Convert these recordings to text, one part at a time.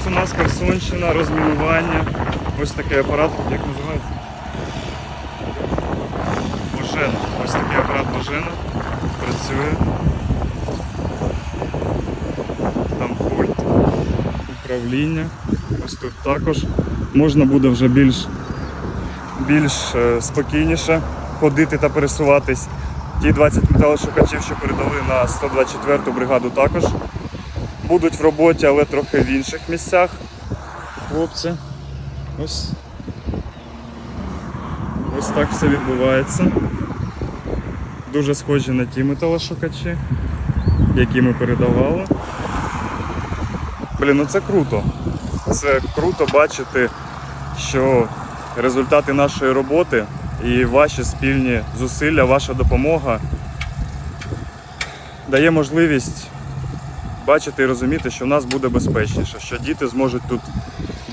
ось у нас Херсонщина, розмінування. Ось такий апарат, як називається? Божена. Ось такий апарат Божена. Працює. Там пульт управління. Ось тут також можна буде вже більш, більш е, спокійніше ходити та пересуватись. Ті 20 металошукачів, що передали на 124-ту бригаду, також будуть в роботі, але трохи в інших місцях. Хлопці. Ось. Ось так все відбувається. Дуже схожі на ті металошукачі, які ми передавали. Блін, ну це круто. Це круто бачити, що результати нашої роботи і ваші спільні зусилля, ваша допомога дає можливість бачити і розуміти, що в нас буде безпечніше, що діти зможуть тут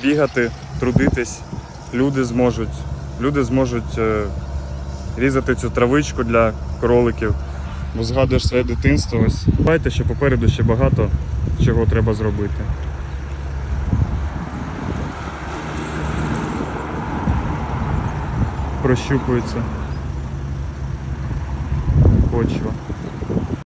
бігати, трудитись, люди зможуть, люди зможуть е, різати цю травичку для кроликів. Бо згадуєш своє дитинство. Ось бачите, що попереду ще багато чого треба зробити. Прощупується почва.